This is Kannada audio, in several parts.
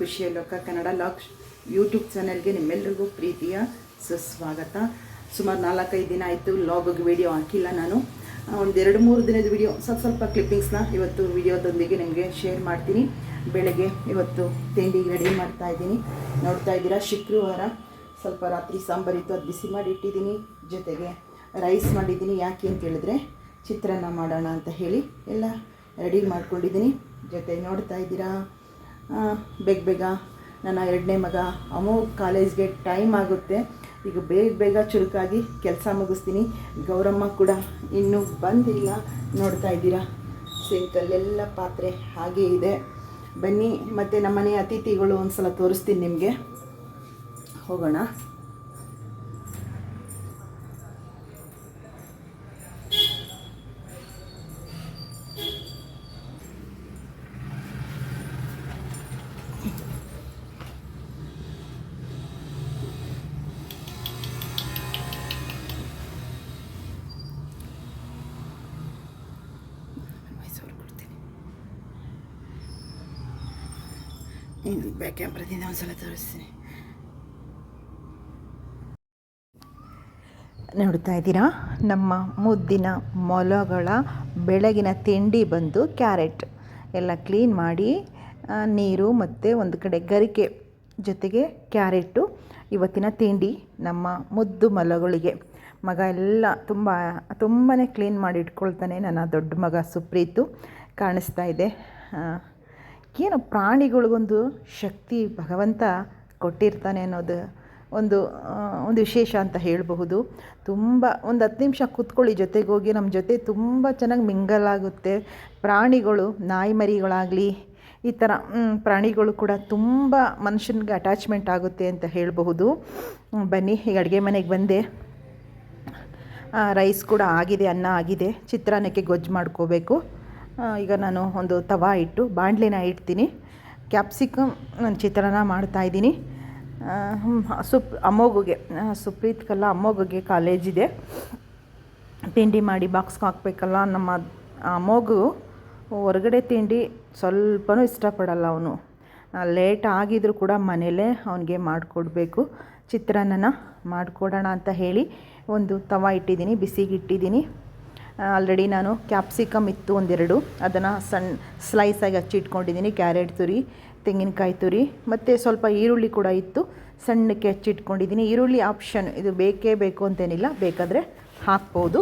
ಖುಷಿಯ ಲೋಕ ಕನ್ನಡ ಲಾಕ್ ಯೂಟ್ಯೂಬ್ ಚಾನೆಲ್ಗೆ ನಿಮ್ಮೆಲ್ಲರಿಗೂ ಪ್ರೀತಿಯ ಸುಸ್ವಾಗತ. ಸುಮಾರು ನಾಲ್ಕೈದು ದಿನ ಆಯಿತು ಲಾಗಿಗೆ ವಿಡಿಯೋ ಹಾಕಿಲ್ಲ ನಾನು. ಒಂದು ಎರಡು ಮೂರು ದಿನದ ವಿಡಿಯೋ ಸ್ವಲ್ಪ ಸ್ವಲ್ಪ ಕ್ಲಿಪ್ಪಿಂಗ್ಸ್ನ ಇವತ್ತು ವಿಡಿಯೋದೊಂದಿಗೆ ನಿಮಗೆ ಶೇರ್ ಮಾಡ್ತೀನಿ. ಬೆಳಗ್ಗೆ ಇವತ್ತು ತಿಂಡಿಗೆ ರೆಡಿ ಮಾಡ್ತಾ ಇದ್ದೀನಿ. ನೋಡ್ತಾ ಇದ್ದೀರಾ, ಶುಕ್ರವಾರ ಸ್ವಲ್ಪ ರಾತ್ರಿ ಸಾಂಬಾರಿತ್ತು ಅದು ಬಿಸಿ ಮಾಡಿ ಇಟ್ಟಿದ್ದೀನಿ. ಜೊತೆಗೆ ರೈಸ್ ಮಾಡಿದ್ದೀನಿ, ಯಾಕೆ ಅಂತ ಹೇಳಿದ್ರೆ ಚಿತ್ರಾನ್ನ ಮಾಡೋಣ ಅಂತ ಹೇಳಿ ಎಲ್ಲ ರೆಡಿ ಮಾಡ್ಕೊಂಡಿದ್ದೀನಿ. ಜೊತೆ ನೋಡ್ತಾ ಇದ್ದೀರಾ ಬೇಗ ಬೇಗ ನನ್ನ ಎರಡನೇ ಮಗ ಅಮೋ ಕಾಲೇಜ್ಗೆ ಟೈಮ್ ಆಗುತ್ತೆ. ಈಗ ಬೇಗ ಬೇಗ ಚುರುಕಾಗಿ ಕೆಲಸ ಮುಗಿಸ್ತೀನಿ. ಗೌರಮ್ಮ ಕೂಡ ಇನ್ನೂ ಬಂದಿಲ್ಲ. ನೋಡ್ತಾ ಇದ್ದೀರಾ? ಸಿಂಕಲ್ಲೆಲ್ಲ ಪಾತ್ರೆ ಹಾಗೇ ಇದೆ. ಬನ್ನಿ, ಮತ್ತು ನಮ್ಮನೆ ಅತಿಥಿಗಳು ಒಂದು ಸಲ ತೋರಿಸ್ತೀನಿ ನಿಮಗೆ. ಹೋಗೋಣ. ಇದು ಬ್ಯಾಕ್ ಕ್ಯಾಮ್ರದಿಂದ ಒಂದ್ಸಲ ತೋರಿಸ್ತೀನಿ. ನೋಡ್ತಾ ಇದ್ದೀರಾ? ನಮ್ಮ ಮುದ್ದಿನ ಮೊಲಗಳ ಬೆಳಗಿನ ತಿಂಡಿ ಬಂದು ಕ್ಯಾರೆಟ್. ಎಲ್ಲ ಕ್ಲೀನ್ ಮಾಡಿ ನೀರು ಮತ್ತು ಒಂದು ಕಡೆ ಗರಿಕೆ ಜೊತೆಗೆ ಕ್ಯಾರೆಟು. ಇವತ್ತಿನ ತಿಂಡಿ ನಮ್ಮ ಮುದ್ದು ಮೊಲಗಳಿಗೆ. ಮಗ ಎಲ್ಲ ತುಂಬ ತುಂಬಾ ಕ್ಲೀನ್ ಮಾಡಿ ಇಟ್ಕೊಳ್ತಾನೆ. ನನ್ನ ದೊಡ್ಡ ಮಗ ಸುಪ್ರೀತು ಕಾಣಿಸ್ತಾ ಇದೆ. ಏನು ಪ್ರಾಣಿಗಳಿಗೊಂದು ಶಕ್ತಿ ಭಗವಂತ ಕೊಟ್ಟಿರ್ತಾನೆ ಅನ್ನೋದು ಒಂದು ಒಂದು ವಿಶೇಷ ಅಂತ ಹೇಳಬಹುದು. ತುಂಬ ಒಂದು ಹತ್ತು ನಿಮಿಷ ಕೂತ್ಕೊಳ್ಳಿ ಜೊತೆಗೆ ಹೋಗಿ ನಮ್ಮ ಜೊತೆ ತುಂಬ ಚೆನ್ನಾಗಿ ಮಿಂಗಲ್ ಆಗುತ್ತೆ. ಪ್ರಾಣಿಗಳು, ನಾಯಿ ಮರಿಗಳಾಗಲಿ, ಈ ಥರ ಪ್ರಾಣಿಗಳು ಕೂಡ ತುಂಬ ಮನುಷ್ಯನಿಗೆ ಅಟ್ಯಾಚ್ಮೆಂಟ್ ಆಗುತ್ತೆ ಅಂತ ಹೇಳಬಹುದು. ಬನ್ನಿ, ಈಗ ಅಡುಗೆ ಮನೆಗೆ ಬಂದೆ. ರೈಸ್ ಕೂಡ ಆಗಿದೆ, ಅನ್ನ ಆಗಿದೆ. ಚಿತ್ರಾನ್ನಕ್ಕೆ ಗೊಜ್ಜು ಮಾಡ್ಕೋಬೇಕು. ಈಗ ನಾನು ಒಂದು ತವಾ ಇಟ್ಟು ಬಾಣಲಿನ ಇಡ್ತೀನಿ. ಕ್ಯಾಪ್ಸಿಕಮ್ ನಾನು ಚಿತ್ರಾನ್ನ ಮಾಡ್ತಾಯಿದ್ದೀನಿ ಸುಪ್ ಅಮ್ಮೋಗುಗೆ ಸುಪ್ರೀತ್ ಕಲ್ಲ ಅಮ್ಮೋಗುಗೆ ಕಾಲೇಜಿದೆ ತಿಂಡಿ ಮಾಡಿ ಬಾಕ್ಸ್ಗೆ ಹಾಕಬೇಕಲ್ಲ, ನಮ್ಮ ಅಮ್ಮೋಗು ಹೊರಗಡೆ ತಿಂಡಿ ಸ್ವಲ್ಪನೂ ಇಷ್ಟಪಡಲ್ಲ ಅವನು. ಲೇಟ್ ಆಗಿದ್ರು ಕೂಡ ಮನೇಲೇ ಅವನಿಗೆ ಮಾಡಿಕೊಡ್ಬೇಕು. ಚಿತ್ರಾನ್ನನ ಮಾಡಿಕೊಡೋಣ ಅಂತ ಹೇಳಿ ಒಂದು ತವ ಇಟ್ಟಿದ್ದೀನಿ ಬಿಸಿಗೆ ಇಟ್ಟಿದ್ದೀನಿ ಆಲ್ರೆಡಿ ನಾನು ಕ್ಯಾಪ್ಸಿಕಮ್ ಇತ್ತು ಒಂದೆರಡು. ಅದನ್ನು ಸಣ್ಣ ಸ್ಲೈಸಾಗಿ ಹಚ್ಚಿಟ್ಕೊಂಡಿದ್ದೀನಿ ಕ್ಯಾರೆಟ್ ತುರಿ, ತೆಂಗಿನಕಾಯಿ ತುರಿ, ಮತ್ತು ಸ್ವಲ್ಪ ಈರುಳ್ಳಿ ಕೂಡ ಇತ್ತು. ಸಣ್ಣಕ್ಕೆ ಹಚ್ಚಿಟ್ಕೊಂಡಿದ್ದೀನಿ ಈರುಳ್ಳಿ ಆಪ್ಷನ್ ಇದು ಬೇಕೇ ಬೇಕು ಅಂತೇನಿಲ್ಲ. ಬೇಕಾದರೆ ಹಾಕ್ಬೋದು.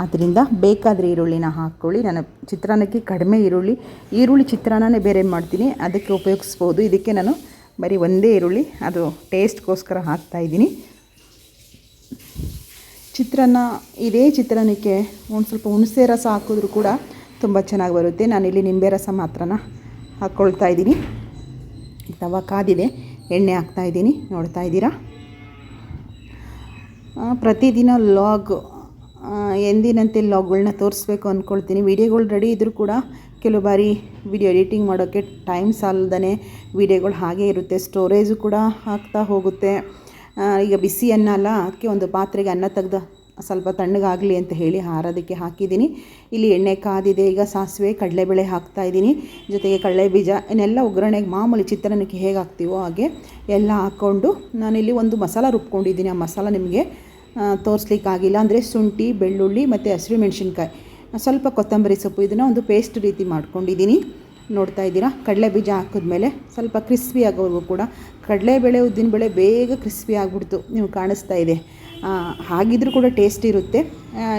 ಆದ್ದರಿಂದ ಬೇಕಾದರೆ ಈರುಳ್ಳಿನ ಹಾಕ್ಕೊಳ್ಳಿ. ನಾನು ಚಿತ್ರಾನ್ನಕ್ಕೆ ಕಡಿಮೆ ಈರುಳ್ಳಿ ಈರುಳ್ಳಿ ಚಿತ್ರಾನ್ನನೇ ಬೇರೆ ಮಾಡ್ತೀನಿ. ಅದಕ್ಕೆ ಉಪಯೋಗಿಸ್ಬೋದು. ಇದಕ್ಕೆ ನಾನು ಬರೀ ಒಂದೇ ಈರುಳ್ಳಿ. ಅದು ಟೇಸ್ಟ್ಗೋಸ್ಕರ ಹಾಕ್ತಾಯಿದ್ದೀನಿ ಚಿತ್ರಾನ್ನ ಇದೇ ಚಿತ್ರಾನ್ನಕ್ಕೆ ಒಂದು ಸ್ವಲ್ಪ ಹುಣಸೆ ರಸ ಹಾಕಿದ್ರೂ ಕೂಡ ತುಂಬ ಚೆನ್ನಾಗಿ ಬರುತ್ತೆ. ನಾನಿಲ್ಲಿ ನಿಂಬೆ ರಸ ಮಾತ್ರನ ಹಾಕ್ಕೊಳ್ತಾ ಇದ್ದೀನಿ. ತವ ಕಾದಿದೆ, ಎಣ್ಣೆ ಹಾಕ್ತಾ ಇದ್ದೀನಿ, ನೋಡ್ತಾ ಇದ್ದೀರಾ? ಪ್ರತಿದಿನ ಲಾಗ್ ಎಂದಿನಂತೆ ಲಾಗ್ಗಳನ್ನ ತೋರಿಸ್ಬೇಕು ಅಂದ್ಕೊಳ್ತೀನಿ ವೀಡಿಯೋಗಳು ರೆಡಿ ಇದ್ದರೂ ಕೂಡ ಕೆಲವು ಬಾರಿ ವಿಡಿಯೋ ಎಡಿಟಿಂಗ್ ಮಾಡೋಕ್ಕೆ ಟೈಮ್ ಸಾಲದೇ ವೀಡಿಯೋಗಳು ಹಾಗೇ ಇರುತ್ತೆ. ಸ್ಟೋರೇಜು ಕೂಡ ಹಾಕ್ತಾ ಹೋಗುತ್ತೆ. ಈಗ ಬಿಸಿ ಅನ್ನ ಅಲ್ಲ ಅದಕ್ಕೆ ಒಂದು ಪಾತ್ರೆಗೆ ಅನ್ನ ತೆಗೆದು ಸ್ವಲ್ಪ ತಣ್ಣಗಾಗಲಿ ಅಂತ ಹೇಳಿ ಹಾರೋದಕ್ಕೆ ಹಾಕಿದ್ದೀನಿ. ಇಲ್ಲಿ ಎಣ್ಣೆ ಕಾದಿದೆ, ಈಗ ಸಾಸಿವೆ, ಕಡಲೆಬೇಳೆ ಹಾಕ್ತಾ ಇದ್ದೀನಿ. ಜೊತೆಗೆ ಕಡಲೆ ಬೀಜ, ಇನ್ನೆಲ್ಲ ಒಗ್ಗರಣೆಗೆ ಮಾಮೂಲಿ ಚಿತ್ರಾನ್ನಕ್ಕೆ ಹೇಗೆ ಹಾಕ್ತೀವೋ ಹಾಗೆ ಎಲ್ಲ ಹಾಕ್ಕೊಂಡು ನಾನಿಲ್ಲಿ ಒಂದು ಮಸಾಲ ರುಬ್ಕೊಂಡಿದ್ದೀನಿ. ಆ ಮಸಾಲ ನಿಮಗೆ ತೋರಿಸ್ಲಿಕ್ಕಾಗಿಲ್ಲ. ಅಂದರೆ ಶುಂಠಿ, ಬೆಳ್ಳುಳ್ಳಿ ಮತ್ತು ಹಸಿರು ಮೆಣಸಿನ್ಕಾಯಿ. ಸ್ವಲ್ಪ ಕೊತ್ತಂಬರಿ ಸೊಪ್ಪು, ಇದನ್ನು ಒಂದು ಪೇಸ್ಟ್ ರೀತಿ ಮಾಡ್ಕೊಂಡಿದ್ದೀನಿ. ನೋಡ್ತಾ ಇದ್ದೀರಾ? ಕಡಲೆ ಬೀಜ ಹಾಕಿದ್ಮೇಲೆ ಸ್ವಲ್ಪ ಕ್ರಿಸ್ಪಿ ಆಗೋವರೆಗೂ ಕೂಡ ಕಡಲೆಬೇಳೆ ಉದ್ದಿನಬೇಳೆ ಬೇಗ ಕ್ರಿಸ್ಪಿ ಆಗಿಬಿಡ್ತು. ನೀವು ಕಾಣಿಸ್ತಾ ಇದೆ. ಹಾಗಿದ್ರೂ ಕೂಡ ಟೇಸ್ಟ್ ಇರುತ್ತೆ.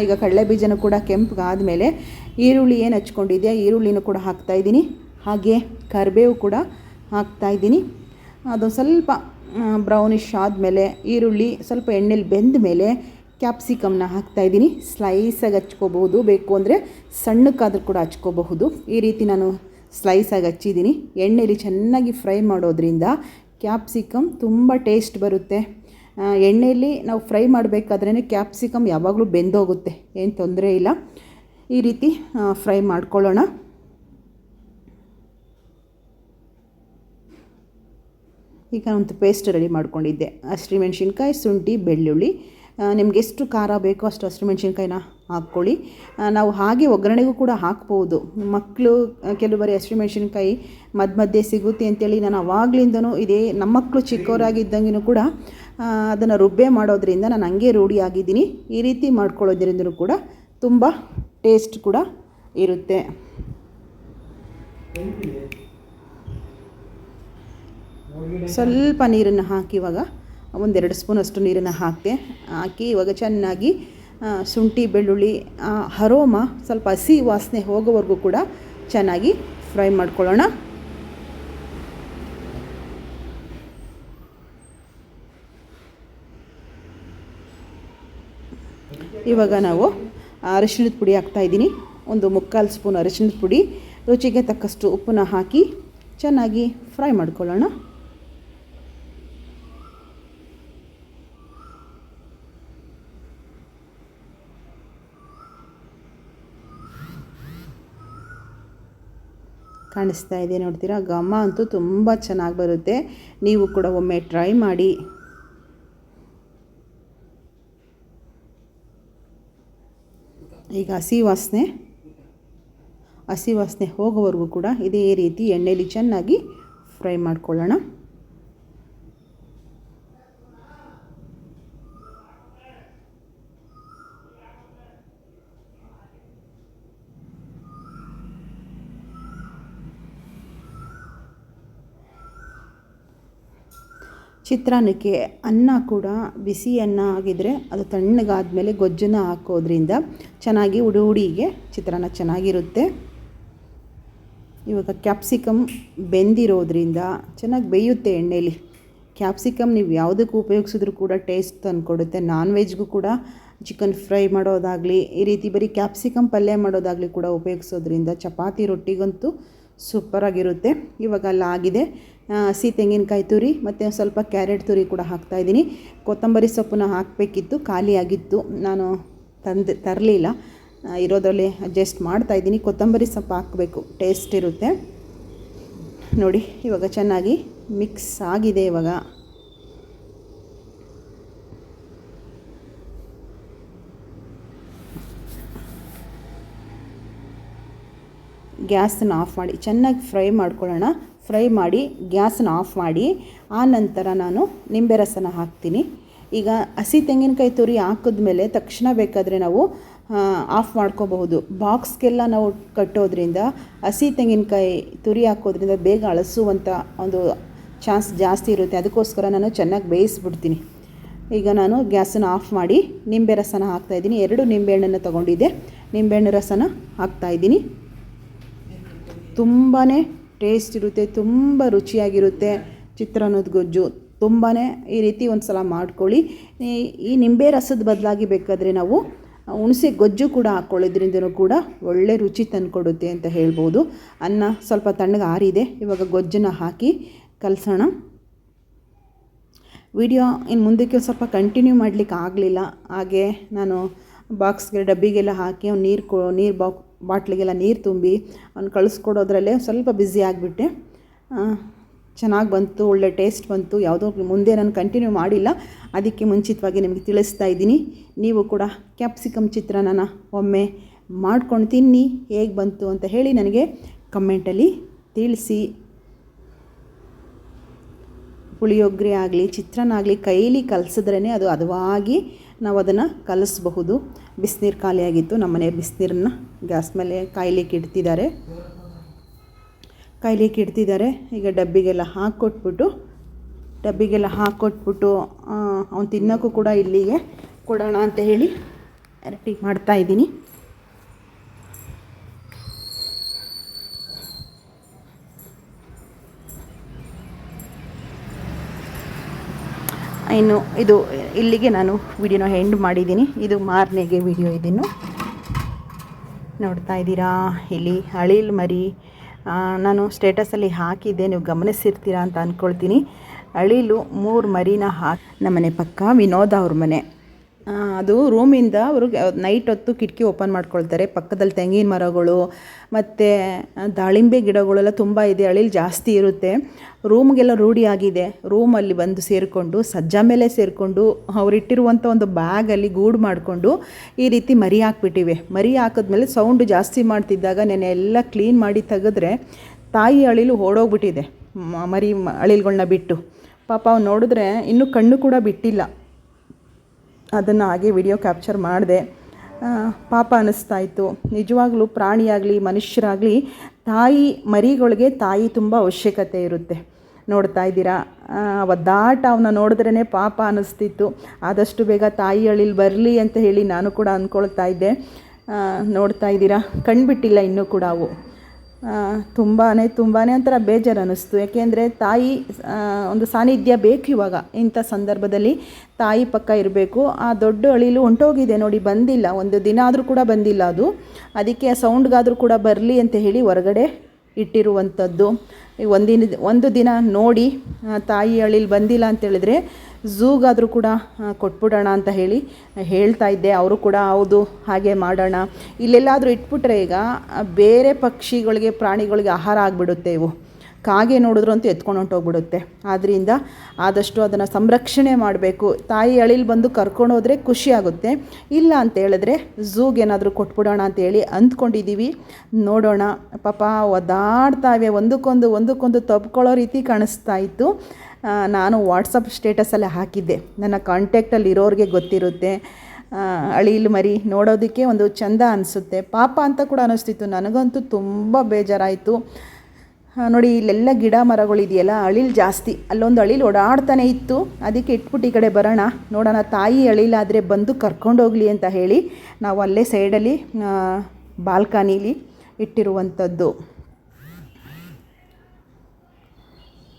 ಈಗ ಕಡಲೆ ಬೀಜನೂ ಕೂಡ ಕೆಂಪಗಾದಮೇಲೆ ಈರುಳ್ಳಿ ಏನು ಹಚ್ಕೊಂಡಿದೆಯಾ? ಈರುಳ್ಳಿನೂ ಕೂಡ ಹಾಕ್ತಾಯಿದ್ದೀನಿ ಹಾಗೆ ಕರಿಬೇವು ಕೂಡ ಹಾಕ್ತಾಯಿದ್ದೀನಿ ಅದು ಸ್ವಲ್ಪ ಬ್ರೌನಿಶ್ ಆದಮೇಲೆ ಈರುಳ್ಳಿ ಸ್ವಲ್ಪ ಎಣ್ಣೆಲಿ ಬೆಂದ ಮೇಲೆ ಕ್ಯಾಪ್ಸಿಕಮ್ನ ಹಾಕ್ತಾಯಿದ್ದೀನಿ ಸ್ಲೈಸಾಗಿ ಹಚ್ಕೋಬಹುದು. ಬೇಕು ಅಂದರೆ ಸಣ್ಣಕ್ಕಾದ್ರೂ ಕೂಡ ಹಚ್ಕೋಬಹುದು. ಈ ರೀತಿ ನಾನು ಸ್ಲೈಸಾಗಿ ಹಚ್ಚಿದ್ದೀನಿ. ಎಣ್ಣೆಯಲ್ಲಿ ಚೆನ್ನಾಗಿ ಫ್ರೈ ಮಾಡೋದ್ರಿಂದ ಕ್ಯಾಪ್ಸಿಕಮ್ ತುಂಬ ಟೇಸ್ಟ್ ಬರುತ್ತೆ. ಎಣ್ಣೆಯಲ್ಲಿ ನಾವು ಫ್ರೈ ಮಾಡಬೇಕಾದ್ರೇ ಕ್ಯಾಪ್ಸಿಕಮ್ ಯಾವಾಗಲೂ ಬೆಂದೋಗುತ್ತೆ, ಏನು ತೊಂದರೆ ಇಲ್ಲ. ಈ ರೀತಿ ಫ್ರೈ ಮಾಡ್ಕೊಳ್ಳೋಣ. ಈಗ ಒಂದು ಪೇಸ್ಟ್ ರೆಡಿ ಮಾಡ್ಕೊಂಡಿದ್ದೆ. ಹಸಿಮೆಣ್ಸಿನ್ಕಾಯಿ ಶುಂಠಿ, ಬೆಳ್ಳುಳ್ಳಿ. ನಿಮ್ಗೆ ಎಷ್ಟು ಖಾರ ಬೇಕೋ ಅಷ್ಟು ಹಸಿಮೆಣ್ಸಿನ್ಕಾಯಿನ ಹಾಕ್ಕೊಳ್ಳಿ. ನಾವು ಹಾಗೆ ಒಗ್ಗರಣೆಗೂ ಕೂಡ ಹಾಕ್ಬೋದು. ಮಕ್ಕಳು ಕೆಲವು ಬಾರಿ ಹಸಿಮೆಣಸಿನ್ಕಾಯಿ ಮಧ್ಯ ಮಧ್ಯೆ ಸಿಗುತ್ತೆ ಅಂತೇಳಿ ನಾನು ಅವಾಗ್ಲಿಂದನೂ ಇದೇ ನಮ್ಮ ಮಕ್ಕಳು ಚಿಕ್ಕವರಾಗಿದ್ದಂಗೂ ಕೂಡ ಅದನ್ನು ರುಬ್ಬೆ ಮಾಡೋದ್ರಿಂದ ನಾನು ಹಂಗೆ ರೂಢಿಯಾಗಿದ್ದೀನಿ ಈ ರೀತಿ ಮಾಡ್ಕೊಳ್ಳೋದ್ರಿಂದ ಕೂಡ ತುಂಬ ಟೇಸ್ಟ್ ಕೂಡ ಇರುತ್ತೆ. ಸ್ವಲ್ಪ ನೀರನ್ನು ಹಾಕಿ ಇವಾಗ ಒಂದೆರಡು ಸ್ಪೂನ್ ಅಷ್ಟು ನೀರನ್ನು ಹಾಕಿದೆ ಹಾಕಿ ಇವಾಗ ಚೆನ್ನಾಗಿ ಶುಂಠಿ, ಬೆಳ್ಳುಳ್ಳಿ ಹರೋಮ ಸ್ವಲ್ಪ ಹಸಿ ವಾಸನೆ ಹೋಗೋವರೆಗೂ ಕೂಡ ಚೆನ್ನಾಗಿ ಫ್ರೈ ಮಾಡ್ಕೊಳ್ಳೋಣ. ಇವಾಗ ನಾವು ಅರಿಶಿಣದ ಪುಡಿ ಹಾಕ್ತಾಯಿದ್ದೀನಿ ಒಂದು ಮುಕ್ಕಾಲು ಸ್ಪೂನ್ ಅರಿಶಿಣದ ಪುಡಿ. ರುಚಿಗೆ ತಕ್ಕಷ್ಟು ಉಪ್ಪನ್ನ ಹಾಕಿ ಚೆನ್ನಾಗಿ ಫ್ರೈ ಮಾಡ್ಕೊಳ್ಳೋಣ. ಕಾಣಿಸ್ತಾ ಇದೆ ನೋಡ್ತೀರಾ? ಘಮ ಅಂತೂ ತುಂಬ ಚೆನ್ನಾಗಿ ಬರುತ್ತೆ. ನೀವು ಕೂಡ ಒಮ್ಮೆ ಟ್ರೈ ಮಾಡಿ. ಈಗ ಹಸಿ ವಾಸನೆ. ಹಸಿ ವಾಸನೆ ಹೋಗೋವರೆಗೂ ಕೂಡ ಇದೇ ರೀತಿ ಎಣ್ಣೆಲಿ ಚೆನ್ನಾಗಿ ಫ್ರೈ ಮಾಡ್ಕೊಳ್ಳೋಣ. ಚಿತ್ರಾನ್ನಕ್ಕೆ ಅನ್ನ ಕೂಡ ಬಿಸಿ ಅನ್ನ ಆಗಿದ್ದರೆ ಅದು ತಣ್ಣಗಾದ್ಮೇಲೆ ಗೊಜ್ಜನ್ನ ಹಾಕೋದ್ರಿಂದ ಚೆನ್ನಾಗಿ ಉಡಿ ಉಡಿಗೆ ಚಿತ್ರಾನ್ನ ಚೆನ್ನಾಗಿರುತ್ತೆ. ಇವಾಗ ಕ್ಯಾಪ್ಸಿಕಮ್ ಬೆಂದಿರೋದ್ರಿಂದ ಚೆನ್ನಾಗಿ ಬೇಯುತ್ತೆ ಎಣ್ಣೆಯಲ್ಲಿ ಕ್ಯಾಪ್ಸಿಕಮ್ ನೀವು ಯಾವುದಕ್ಕೂ ಉಪಯೋಗಿಸಿದ್ರೂ ಕೂಡ ಟೇಸ್ಟ್ ತಂದುಕೊಡುತ್ತೆ. ನಾನ್ ವೆಜ್ಗೂ ಕೂಡ ಚಿಕನ್ ಫ್ರೈ ಮಾಡೋದಾಗಲಿ, ಈ ರೀತಿ ಬರೀ ಕ್ಯಾಪ್ಸಿಕಮ್ ಪಲ್ಯ ಮಾಡೋದಾಗಲಿ ಕೂಡ ಉಪಯೋಗಿಸೋದ್ರಿಂದ ಚಪಾತಿ ರೊಟ್ಟಿಗಂತೂ ಸೂಪರಾಗಿರುತ್ತೆ. ಇವಾಗ ಅಲ್ಲ ಆಗಿದೆ ಹಸಿ ತೆಂಗಿನಕಾಯಿ ತುರಿ ಮತ್ತು ಸ್ವಲ್ಪ ಕ್ಯಾರೆಟ್ ತುರಿ ಕೂಡ ಹಾಕ್ತಾಯಿದ್ದೀನಿ ಕೊತ್ತಂಬರಿ ಸೊಪ್ಪನ್ನ ಹಾಕಬೇಕಿತ್ತು, ಖಾಲಿಯಾಗಿತ್ತು. ನಾನು ತಂದು, ತರಲಿಲ್ಲ. ಇರೋದರಲ್ಲಿ ಅಡ್ಜಸ್ಟ್ ಮಾಡ್ತಾಯಿದ್ದೀನಿ ಕೊತ್ತಂಬರಿ ಸೊಪ್ಪು ಹಾಕಬೇಕು ಟೇಸ್ಟ್ ಇರುತ್ತೆ. ನೋಡಿ, ಇವಾಗ ಚೆನ್ನಾಗಿ ಮಿಕ್ಸ್ ಆಗಿದೆ ಇವಾಗ. ಗ್ಯಾಸನ್ನು ಆಫ್ ಮಾಡಿ, ಚೆನ್ನಾಗಿ ಫ್ರೈ ಮಾಡ್ಕೊಳ್ಳೋಣ. ಫ್ರೈ ಮಾಡಿ, ಗ್ಯಾಸನ್ನ ಆಫ್ ಮಾಡಿ, ಆ ನಂತರ ನಾನು ನಿಂಬೆ ರಸನ ಹಾಕ್ತೀನಿ. ಈಗ ಹಸಿ ತೆಂಗಿನಕಾಯಿ ತುರಿ ಹಾಕಿದ್ಮೇಲೆ ತಕ್ಷಣ ಬೇಕಾದರೆ ನಾವು ಆಫ್ ಮಾಡ್ಕೋಬಹುದು. ಬಾಕ್ಸ್ಗೆಲ್ಲ ನಾವು ಕಟ್ಟೋದ್ರಿಂದ, ಹಸಿ ತೆಂಗಿನಕಾಯಿ ತುರಿ ಹಾಕೋದ್ರಿಂದ ಬೇಗ ಅಳಸುವಂಥ ಒಂದು ಚಾನ್ಸ್ ಜಾಸ್ತಿ ಇರುತ್ತೆ. ಅದಕ್ಕೋಸ್ಕರ ನಾನು ಚೆನ್ನಾಗಿ ಬೇಯಿಸ್ಬಿಡ್ತೀನಿ. ಈಗ ನಾನು ಗ್ಯಾಸನ್ನು ಆಫ್ ಮಾಡಿ ನಿಂಬೆ ರಸನ ಹಾಕ್ತಾಯಿದ್ದೀನಿ ಎರಡು ನಿಂಬೆಹಣ್ಣನ್ನು ತೊಗೊಂಡಿದ್ದೆ. ನಿಂಬೆಹಣ್ಣು ರಸನ ಹಾಕ್ತಾಯಿದ್ದೀನಿ ತುಂಬಾ ಟೇಸ್ಟ್ ಇರುತ್ತೆ, ತುಂಬ ರುಚಿಯಾಗಿರುತ್ತೆ. ಚಿತ್ರಾನ್ನದ ಗೊಜ್ಜು. ತುಂಬಾ ಈ ರೀತಿ ಒಂದು ಸಲ ಮಾಡ್ಕೊಳ್ಳಿ. ಈ- ನಿಂಬೆ ರಸದ ಬದಲಾಗಿ ಬೇಕಾದರೆ ನಾವು ಹುಣಸೆ ಗೊಜ್ಜು ಕೂಡ ಹಾಕ್ಕೊಳ್ಳೋದ್ರಿಂದನೂ ಕೂಡ ಒಳ್ಳೆ ರುಚಿ ತಂದುಕೊಡುತ್ತೆ ಅಂತ ಹೇಳ್ಬೋದು. ಅನ್ನ ಸ್ವಲ್ಪ ತಣ್ಣಗೆ ಆರಿದೆ. ಇವಾಗ ಗೊಜ್ಜನ್ನು ಹಾಕಿ ಕಲಸೋಣ. ವಿಡಿಯೋ ಇನ್ನು ಮುಂದಕ್ಕೆ ಸ್ವಲ್ಪ ಕಂಟಿನ್ಯೂ ಮಾಡಲಿಕ್ಕೆ ಆಗಲಿಲ್ಲ. ಹಾಗೆ ನಾನು ಬಾಕ್ಸ್ಗೆ ಡಬ್ಬಿಗೆಲ್ಲ ಹಾಕಿ ನೀರು ಕೊ, ನೀರು ಬಾಕ್ ಬಾಟ್ಲಿಗೆಲ್ಲ ನೀರು ತುಂಬಿ ಅವ್ನು ಕಳಿಸ್ಕೊಡೋದ್ರಲ್ಲೇ ಸ್ವಲ್ಪ ಬ್ಯುಸಿ ಆಗಿಬಿಟ್ಟೆ. ಚೆನ್ನಾಗಿ ಬಂತು, ಒಳ್ಳೆ ಟೇಸ್ಟ್ ಬಂತು. ಯಾವುದೋ ಮುಂದೆ ನಾನು ಕಂಟಿನ್ಯೂ ಮಾಡಿಲ್ಲ. ಅದಕ್ಕೆ ಮುಂಚಿತವಾಗಿ ನಿಮಗೆ ತಿಳಿಸ್ತಾ ಇದ್ದೀನಿ. ನೀವು ಕೂಡ ಕ್ಯಾಪ್ಸಿಕಮ್ ಚಿತ್ರಾನ್ನ ಒಮ್ಮೆ ಮಾಡ್ಕೊಂಡು ತಿನ್ನಿ, ಹೇಗೆ ಬಂತು ಅಂತ ಹೇಳಿ ನನಗೆ ಕಮೆಂಟಲ್ಲಿ ತಿಳಿಸಿ. ಪುಳಿಯೋಗರೆ ಆಗಲಿ, ಚಿತ್ರಾನ್ನ ಆಗಲಿ, ಕೈಲಿ ಕಲಸಿದ್ರೇ ಅದು ಹದವಾಗಿ ನಾವು ಅದನ್ನು ಕಲಿಸ್ಬಹುದು. ಬಿಸಿನೀರು ಖಾಲಿಯಾಗಿತ್ತು ನಮ್ಮನೆ ಬಿಸಿನೀರನ್ನ ಗ್ಯಾಸ್ ಮೇಲೆ ಕಾಯ್ಲಿಕ್ಕೆ ಇಡ್ತಿದ್ದಾರೆ. ಕಾಯ್ಲಿಕ್ಕೆ ಇಡ್ತಿದ್ದಾರೆ. ಈಗ ಡಬ್ಬಿಗೆಲ್ಲ ಹಾಕ್ಕೊಟ್ಬಿಟ್ಟು ಡಬ್ಬಿಗೆಲ್ಲ ಹಾಕ್ಕೊಟ್ಬಿಟ್ಟು ಅವ್ನು ತಿನ್ನೋಕ್ಕೂ ಕೂಡ ಇಲ್ಲಿಗೆ ಕೊಡೋಣ ಅಂತ ಹೇಳಿ ರೆಡಿ ಮಾಡ್ತಾಯಿದ್ದೀನಿ ಇನ್ನು ಇದು ಇಲ್ಲಿಗೆ ನಾನು ವಿಡಿಯೋನ ಎಂಡ್ ಮಾಡಿದ್ದೀನಿ. ಇದು ಮಾರನೆಗೆ ವಿಡಿಯೋ ಇದನ್ನು. ನೋಡ್ತಾ ಇದ್ದೀರಾ? ಇಲ್ಲಿ ಅಳಿಲ್ ಮರಿ ನಾನು ಸ್ಟೇಟಸಲ್ಲಿ ಹಾಕಿದ್ದೆ, ನೀವು ಗಮನಿಸಿರ್ತೀರಾ ಅಂತ ಅಂದ್ಕೊಳ್ತೀನಿ ಅಳಿಲು ಮೂರು ಮರಿನ ಹಾಕಿ ನಮ್ಮನೆ ಪಕ್ಕ ವಿನೋದ ಅವ್ರ ಮನೆ. ಅದು ರೂಮಿಂದ ಅವರು ನೈಟ್ ಹೊತ್ತು ಕಿಟಕಿ ಓಪನ್ ಮಾಡ್ಕೊಳ್ತಾರೆ. ಪಕ್ಕದಲ್ಲಿ ತೆಂಗಿನ ಮರಗಳು, ಮತ್ತು ದಾಳಿಂಬೆ ಗಿಡಗಳೆಲ್ಲ ತುಂಬ ಇದೆ, ಅಳಿಲಿ ಜಾಸ್ತಿ ಇರುತ್ತೆ. ರೂಮ್ಗೆಲ್ಲ ರೂಢಿಯಾಗಿದೆ ರೂಮಲ್ಲಿ ಬಂದು ಸೇರಿಕೊಂಡು, ಸಜ್ಜಾ ಮೇಲೆ ಸೇರಿಕೊಂಡು ಅವರಿಟ್ಟಿರುವಂಥ ಒಂದು ಬ್ಯಾಗಲ್ಲಿ ಗೂಡು ಮಾಡಿಕೊಂಡು ಈ ರೀತಿ ಮರಿ ಹಾಕ್ಬಿಟ್ಟಿವೆ. ಮರಿ ಹಾಕಿದ್ಮೇಲೆ ಸೌಂಡ್ ಜಾಸ್ತಿ ಮಾಡ್ತಿದ್ದಾಗ ನೆನೆ ಎಲ್ಲ ಕ್ಲೀನ್ ಮಾಡಿ ತೆಗೆದ್ರೆ ತಾಯಿ ಅಳಿಲು ಓಡೋಗ್ಬಿಟ್ಟಿದೆ. ಮರಿ ಮ- ಅಳಿಲ್ಗಳ್ನ ಬಿಟ್ಟು. ಪಾಪ ಅವ್ನು ನೋಡಿದ್ರೆ ಇನ್ನೂ ಕಣ್ಣು ಕೂಡ ಬಿಟ್ಟಿಲ್ಲ. ಅದನ್ನು ಹಾಗೆ ವಿಡಿಯೋ ಕ್ಯಾಪ್ಚರ್ ಮಾಡಿದೆ ಪಾಪ ಅನ್ನಿಸ್ತಾ ಇತ್ತು ನಿಜವಾಗ್ಲೂ ಪ್ರಾಣಿಯಾಗಲಿ, ಮನುಷ್ಯರಾಗಲಿ, ತಾಯಿ, ಮರಿಗಳಿಗೆ ತಾಯಿ ತುಂಬ ಅವಶ್ಯಕತೆ ಇರುತ್ತೆ. ನೋಡ್ತಾ ಇದ್ದೀರಾ? ಒದ್ದಾಟ ಅವನ್ನ ನೋಡಿದ್ರೇ ಪಾಪ ಅನ್ನಿಸ್ತಿತ್ತು ಆದಷ್ಟು ಬೇಗ ತಾಯಿ ಅಳಿಲಿ ಬರಲಿ ಅಂತ ಹೇಳಿ ನಾನು ಕೂಡ ಅಂದ್ಕೊಳ್ತಾ ಇದ್ದೆ. ನೋಡ್ತಾ ಇದ್ದೀರಾ? ಕಣ್ಬಿಟ್ಟಿಲ್ಲ ಇನ್ನೂ ಕೂಡ ಅವು. ತುಂಬಾ ತುಂಬಾ ಒಂಥರ ಬೇಜಾರು ಅನ್ನಿಸ್ತು ಯಾಕೆಂದರೆ ತಾಯಿ ಒಂದು ಸಾನ್ನಿಧ್ಯ ಬೇಕು ಇವಾಗ. ಇಂಥ ಸಂದರ್ಭದಲ್ಲಿ ತಾಯಿ ಪಕ್ಕ ಇರಬೇಕು. ಆ ದೊಡ್ಡ ಅಳಿಲು ಹೊಂಟೋಗಿದೆ ನೋಡಿ, ಬಂದಿಲ್ಲ. ಒಂದು ದಿನ ಆದರೂ ಕೂಡ ಬಂದಿಲ್ಲ ಅದು. ಅದಕ್ಕೆ ಆ ಸೌಂಡ್ಗಾದರೂ ಕೂಡ ಬರಲಿ ಅಂತ ಹೇಳಿ ಹೊರಗಡೆ ಇಟ್ಟಿರುವಂಥದ್ದು. ಒಂದಿನ, ಒಂದು ದಿನ ನೋಡಿ ತಾಯಿ ಅಳಿಲು ಬಂದಿಲ್ಲ ಅಂತ ಹೇಳಿದ್ರೆ ಝೂಗಾದರೂ ಕೂಡ ಕೊಟ್ಬಿಡೋಣ ಅಂತ ಹೇಳಿ ಹೇಳ್ತಾ ಇದ್ದೆ. ಅವರು ಕೂಡ ಹೌದು, ಹಾಗೆ ಮಾಡೋಣ. ಇಲ್ಲೆಲ್ಲಾದರೂ ಇಟ್ಬಿಟ್ರೆ ಈಗ ಬೇರೆ ಪಕ್ಷಿಗಳಿಗೆ, ಪ್ರಾಣಿಗಳಿಗೆ ಆಹಾರ ಆಗಿಬಿಡುತ್ತೆ ಇವು. ಕಾಗೆ ನೋಡಿದ್ರು ಅಂತೂ ಎತ್ಕೊಂಡು ಹೊಂಟೋಗ್ಬಿಡುತ್ತೆ. ಆದ್ದರಿಂದ ಆದಷ್ಟು ಅದನ್ನು ಸಂರಕ್ಷಣೆ ಮಾಡಬೇಕು. ತಾಯಿ ಅಳಿಲ್ ಬಂದು ಕರ್ಕೊಂಡು ಹೋದರೆ ಖುಷಿ ಆಗುತ್ತೆ. ಇಲ್ಲ ಅಂತ ಹೇಳಿದ್ರೆ ಝೂಗೆ ಏನಾದರೂ ಕೊಟ್ಬಿಡೋಣ ಅಂತೇಳಿ ಅಂದ್ಕೊಂಡಿದ್ದೀವಿ ನೋಡೋಣ. ಪಾಪ ಒದಾಡ್ತಾ ಇವೆ. ಒಂದಕ್ಕೊಂದು ಒಂದಕ್ಕೊಂದು ತಪ್ಕೊಳ್ಳೋ ರೀತಿ ಕಾಣಿಸ್ತಾ ಇತ್ತು. ನಾನು ವಾಟ್ಸಪ್ ಸ್ಟೇಟಸಲ್ಲಿ ಹಾಕಿದ್ದೆ. ನನ್ನ ಕಾಂಟ್ಯಾಕ್ಟಲ್ಲಿ ಇರೋರಿಗೆ ಗೊತ್ತಿರುತ್ತೆ. ಅಳಿಲ್ ಮರಿ, ನೋಡೋದಕ್ಕೆ ಒಂದು ಚಂದ ಅನಿಸುತ್ತೆ. ಪಾಪ ಅಂತ ಕೂಡ ಅನ್ನಿಸ್ತಿತ್ತು ನನಗಂತೂ ತುಂಬ ಬೇಜಾರಾಯಿತು. ನೋಡಿ, ಇಲ್ಲೆಲ್ಲ ಗಿಡ ಮರಗಳಿದೆಯಲ್ಲ, ಅಳಿಲ್ ಜಾಸ್ತಿ. ಅಲ್ಲೊಂದು ಅಳಿಲ್ ಓಡಾಡ್ತಾನೆ ಇತ್ತು. ಅದಕ್ಕೆ ಇಟ್ಬಿಟ್ಟು ಈ ಕಡೆ ಬರೋಣ. ನೋಡೋಣ, ತಾಯಿ ಅಳಿಲಾದರೆ ಬಂದು ಕರ್ಕೊಂಡೋಗ್ಲಿ ಅಂತ ಹೇಳಿ ನಾವು ಅಲ್ಲೇ ಸೈಡಲ್ಲಿ ಬಾಲ್ಕನೀಲಿ ಇಟ್ಟಿರುವಂಥದ್ದು.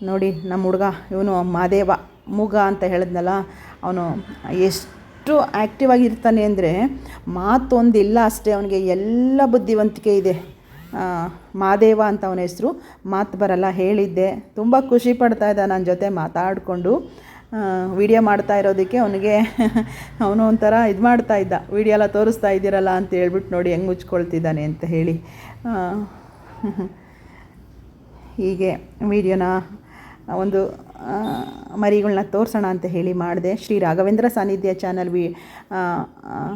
ನೋಡಿ, ನಮ್ಮ ಹುಡುಗ, ಇವನು ಮಾದೇವ ಮುಗ ಅಂತ ಹೇಳಿದ್ನಲ್ಲ, ಅವನು ಎಷ್ಟು ಆ್ಯಕ್ಟಿವ್ ಆಗಿರ್ತಾನೆ ಅಂದರೆ ಮಾತೊಂದಿಲ್ಲ ಅಷ್ಟೇ, ಅವನಿಗೆ ಎಲ್ಲ ಬುದ್ಧಿವಂತಿಕೆ ಇದೆ. ಮಾದೇವ ಅಂತ ಅವನ ಹೆಸರು, ಮಾತು ಬರಲ್ಲ, ಹೇಳಿದ್ದೆ. ತುಂಬ ಖುಷಿ ಪಡ್ತಾ ಇದ್ದ ನನ್ನ ಜೊತೆ ಮಾತಾಡಿಕೊಂಡು. ವಿಡಿಯೋ ಮಾಡ್ತಾ ಇರೋದಕ್ಕೆ ಅವನಿಗೆ ಅವನು ಒಂಥರ ಇದು ಮಾಡ್ತಾ ಇದ್ದ. ವಿಡಿಯೋ ಎಲ್ಲ ತೋರಿಸ್ತಾ ಇದ್ದೀರಲ್ಲ ಅಂತ ಹೇಳ್ಬಿಟ್ಟು ನೋಡಿ, ಹೆಂಗೆ ಮುಚ್ಕೊಳ್ತಿದ್ದಾನೆ ಅಂತ ಹೇಳಿ. ಹೀಗೆ ವಿಡಿಯೋನ ಒಂದು ಮರಿಗಳನ್ನ ತೋರಿಸೋಣ ಅಂತ ಹೇಳಿ ಮಾಡಿದೆ. ಶ್ರೀ ರಾಘವೇಂದ್ರ ಸಾನ್ನಿಧ್ಯ ಚಾನಲ್ ವಿ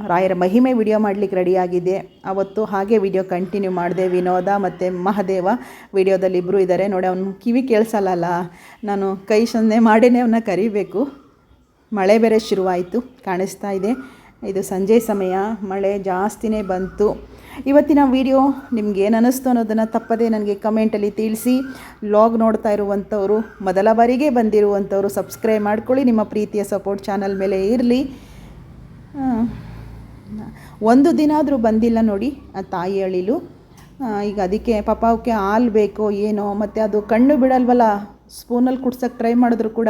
ರಾಯರ ಮಹಿಮೆ ವಿಡಿಯೋ ಮಾಡಲಿಕ್ಕೆ ರೆಡಿಯಾಗಿದೆ ಅವತ್ತು ಹಾಗೆ ವಿಡಿಯೋ ಕಂಟಿನ್ಯೂ ಮಾಡಿದೆ. ವಿನೋದ ಮತ್ತು ಮಹದೇವ ವಿಡಿಯೋದಲ್ಲಿ ಇಬ್ಬರು ಇದ್ದಾರೆ ನೋಡಿ, ಅವನು ಕಿವಿ ಕೇಳಿಸಲ್ಲ ನಾನು ಕೈ ಸನ್ನೆ ಮಾಡಿನೇ ಅವನ್ನ ಕರಿಬೇಕು. ಮಳೆ ಬೇರೆ ಶುರುವಾಯಿತು, ಕಾಣಿಸ್ತಾ ಇದೆ. ಇದು ಸಂಜೆ ಸಮಯ. ಮಳೆ ಜಾಸ್ತಿನೇ ಬಂತು. ಇವತ್ತಿನ ವಿಡಿಯೋ ನಿಮ್ಗೆ ಏನು ಅನ್ನಿಸ್ತು ಅನ್ನೋದನ್ನು ತಪ್ಪದೇ ನನಗೆ ಕಮೆಂಟಲ್ಲಿ ತಿಳಿಸಿ. ಲಾಗ್ ನೋಡ್ತಾ ಇರುವಂಥವರು, ಮೊದಲ ಬಾರಿಗೆ ಬಂದಿರುವಂಥವರು ಸಬ್ಸ್ಕ್ರೈಬ್ ಮಾಡ್ಕೊಳ್ಳಿ, ನಿಮ್ಮ ಪ್ರೀತಿಯ ಸಪೋರ್ಟ್ ಚಾನಲ್ ಮೇಲೆ ಇರಲಿ. ಒಂದು ದಿನ ಆದರೂ ಬಂದಿಲ್ಲ ನೋಡಿ, ಆ ತಾಯಿ ಅಳಿಲು. ಈಗ ಅದಕ್ಕೆ ಪಾಪ ಅವಕ್ಕೆ ಹಾಲು ಬೇಕೋ ಏನೋ, ಮತ್ತು ಅದು ಕಣ್ಣು ಬಿಡಲ್ವಲ್ಲ ಸ್ಪೂನಲ್ಲಿ ಕುಡ್ಸೋಕ್ಕೆ ಟ್ರೈ ಮಾಡಿದ್ರು ಕೂಡ,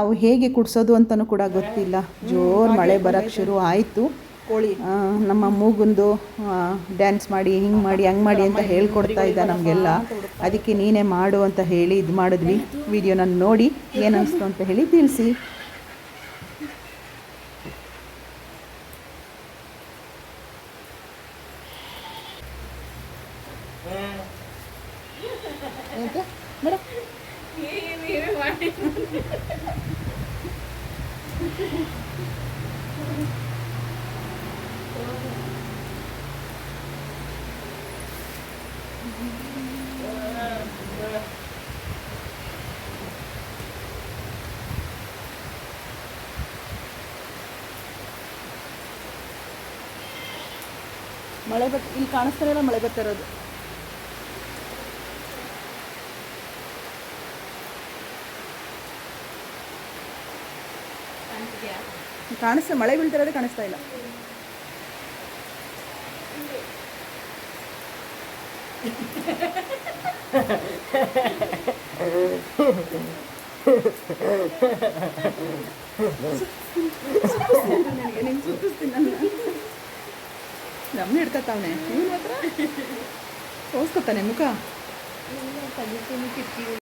ಅವು ಹೇಗೆ ಕುಡ್ಸೋದು ಅಂತಲೂ ಕೂಡ ಗೊತ್ತಿಲ್ಲ. ಜೋರು ಮಳೆ ಬರೋಕ್ಕೆ ಶುರು ಆಯಿತು. ಕೋಳಿ. ನಮ್ಮ ಮೂಗುಂದು ಡ್ಯಾನ್ಸ್ ಮಾಡಿ ಹಿಂಗೆ ಮಾಡಿ ಹಂಗೆ ಮಾಡಿ ಅಂತ ಹೇಳ್ಕೊಡ್ತಾ ಇದ್ದ ನಮಗೆಲ್ಲ. ಅದಕ್ಕೆ ನೀನೇ ಮಾಡು ಅಂತ ಹೇಳಿ ಇದು ಮಾಡಿದ್ವಿ. ವಿಡಿಯೋನ ನೋಡಿ ಏನಿಸ್ತು ಅಂತ ಹೇಳಿ ತಿಳಿಸಿ. ಮಳೆ ಬತ್ ಇಲ್ಲಿ ಕಾಣಿಸ್ತಾನೆ ಇಲ್ಲ ಮಳೆ ಬತ್ತಿರೋದು ಇರೋದು. ಕಾಣಿಸ್ತಾ ಮಳೆ ಬೀಳ್ತಿರೋದೇ ಕಾಣಿಸ್ತಾ ಇಲ್ಲ. ನಮ್ಮನ್ನ ಹಿಡ್ಕತ್ತಾವನೆ ಇವನು ಹತ್ರ ತೋರ್ಸ್ಕೊತಾನೆ ಮುಖ.